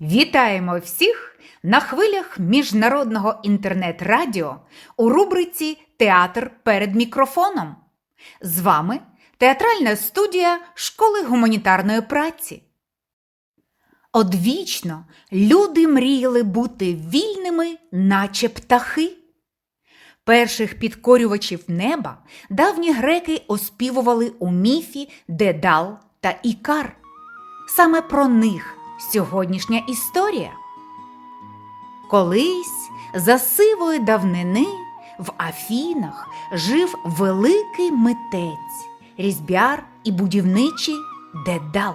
Вітаємо всіх на хвилях міжнародного інтернет-радіо у рубриці Театр перед мікрофоном. З вами театральна студія Школи гуманітарної праці. Одвічно люди мріяли бути вільними, наче птахи. Перших підкорювачів неба давні греки оспівували у міфі Дедал та Ікар. Саме про них сьогоднішня історія. Колись за сивої давнини в Афінах жив великий митець, різьбяр і будівничий Дедал.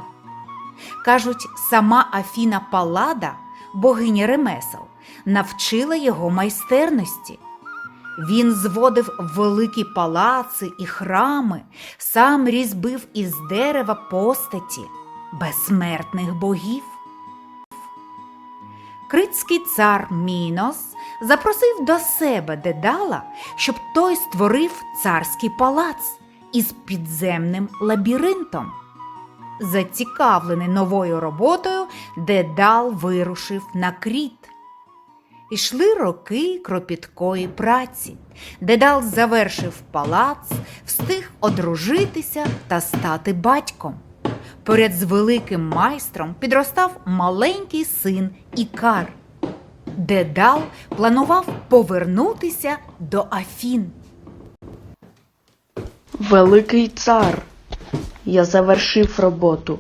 Кажуть, сама Афіна Паллада, богиня ремесел, навчила його майстерності. Він зводив великі палаци і храми, сам різьбив із дерева постаті безсмертних богів. Критський цар Мінос запросив до себе Дедала, щоб той створив царський палац із підземним лабіринтом. Зацікавлений новою роботою, Дедал вирушив на кріт. Ішли роки кропіткої праці. Дедал завершив палац, встиг одружитися та стати батьком. Поряд з великим майстром підростав маленький син Ікар. Дедал планував повернутися до Афін. Великий цар, я завершив роботу.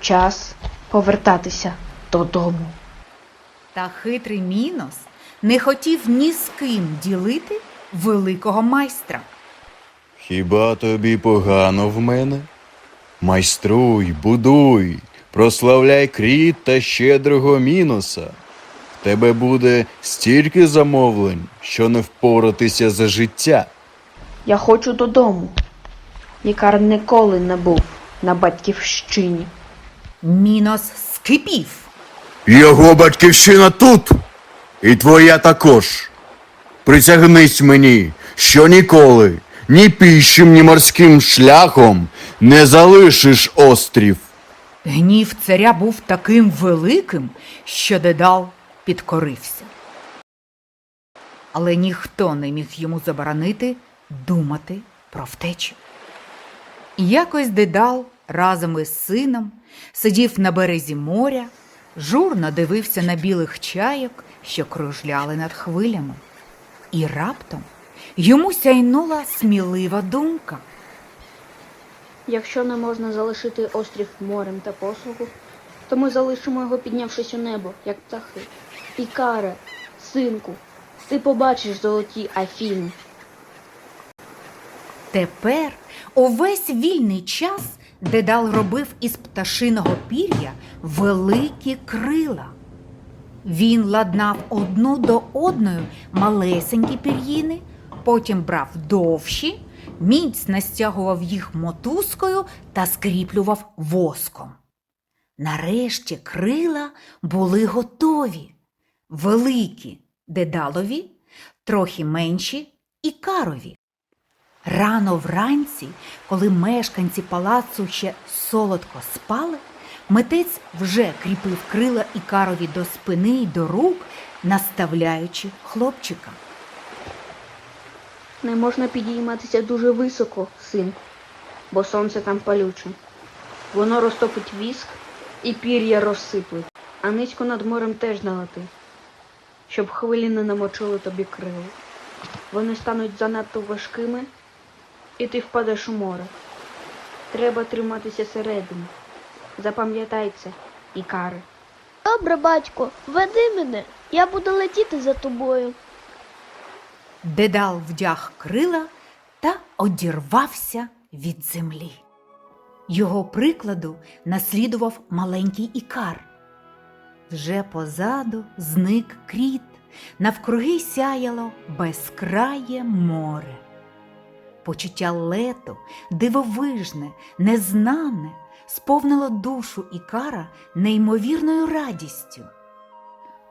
Час повертатися додому. Та хитрий Мінос не хотів ні з ким ділити великого майстра. Хіба тобі погано в мене? Майструй, будуй, прославляй кріт та щедрого мінуса. В тебе буде стільки замовлень, що не впоратися за життя. Я хочу додому. Лікар ніколи не був на батьківщині. Мінос скипів. Його батьківщина тут, і твоя також. Присягнись мені, що ніколи, ні пішим, ні морським шляхом не залишиш острів. Гнів царя був таким великим, що Дедал підкорився. Але ніхто не міг йому заборонити думати про втечу. Якось Дедал разом із сином сидів на березі моря, журно дивився на білих чайок, що кружляли над хвилями. І раптом йому сяйнула смілива думка. Якщо не можна залишити острів морем та послугу, то ми залишимо його, піднявшись у небо, як птахи. Ікаре, синку, ти побачиш золоті Афіни. Тепер увесь вільний час Дедал робив із пташиного пір'я великі крила. Він ладнав одну до одної малесенькі пір'їни, потім брав довші, міцно стягував їх мотузкою та скріплював воском. Нарешті крила були готові, великі дедалові, трохи менші і карові. Рано вранці, коли мешканці палацу ще солодко спали, митець вже кріпив крила Ікарові до спини й до рук, наставляючи хлопчика. Не можна підійматися дуже високо, синку, бо сонце там палюче. Воно розтопить віск і пір'я розсиплить, а низько над морем теж налети, щоб хвилі не намочили тобі крила. Вони стануть занадто важкими, і ти впадеш у море. Треба триматися середини. Запам'ятай це, Ікаре. Добре, батько, веди мене, я буду летіти за тобою. Дедал вдяг крила та одірвався від землі. Його прикладу наслідував маленький ікар. Вже позаду зник кріт, навкруги сяяло безкрає море. Почуття лету, дивовижне, незнане, сповнило душу Ікара неймовірною радістю.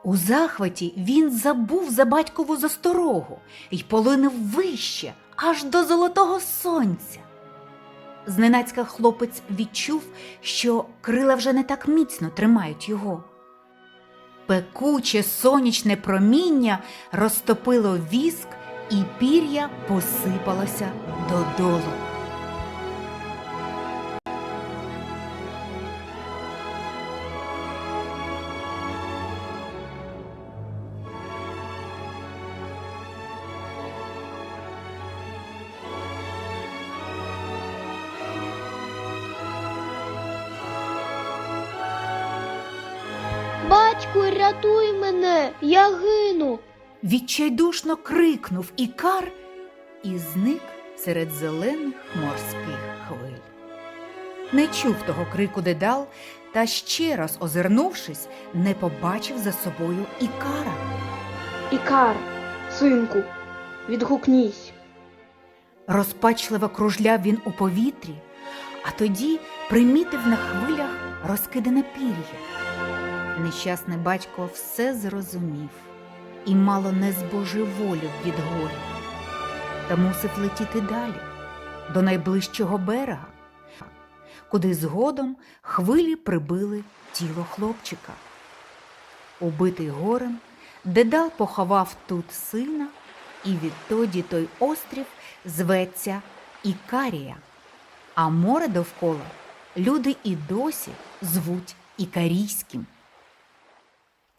У захваті він забув за батькову засторогу й полинув вище, аж до золотого сонця. Зненацька хлопець відчув, що крила вже не так міцно тримають його. Пекуче сонячне проміння розтопило віск, і пір'я посипалося додолу. Батьку, рятуй мене, я гину. Відчайдушно крикнув Ікар і зник серед зелених морських хвиль. Не чув того крику Дедал, та ще раз озирнувшись, не побачив за собою Ікара. Ікар, синку, відгукнись. Розпачливо кружляв він у повітрі, а тоді примітив на хвилях розкидане пір'я. Нещасний батько все зрозумів і мало не збожеволів від горя, та мусив летіти далі, до найближчого берега, куди згодом хвилі прибили тіло хлопчика. Убитий горем, Дедал поховав тут сина, і відтоді той острів зветься Ікарія, а море довкола люди і досі звуть Ікарійським.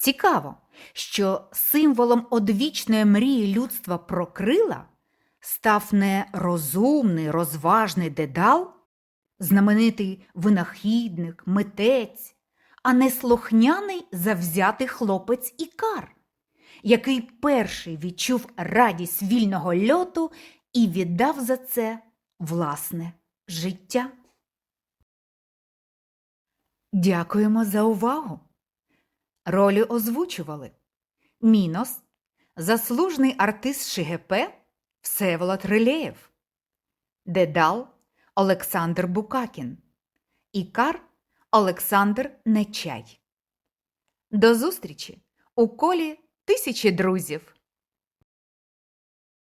Цікаво, що символом одвічної мрії людства про крила став не розумний, розважний дедал, знаменитий винахідник, митець, а неслухняний завзятий хлопець Ікар, який перший відчув радість вільного льоту і віддав за це власне життя. Дякуємо за увагу! Ролі озвучували Мінос, заслужений артист ШГП Всеволод Рилеєв, Дедал Олександр Букакін, Ікар Олександр Нечай. До зустрічі у колі тисячі друзів!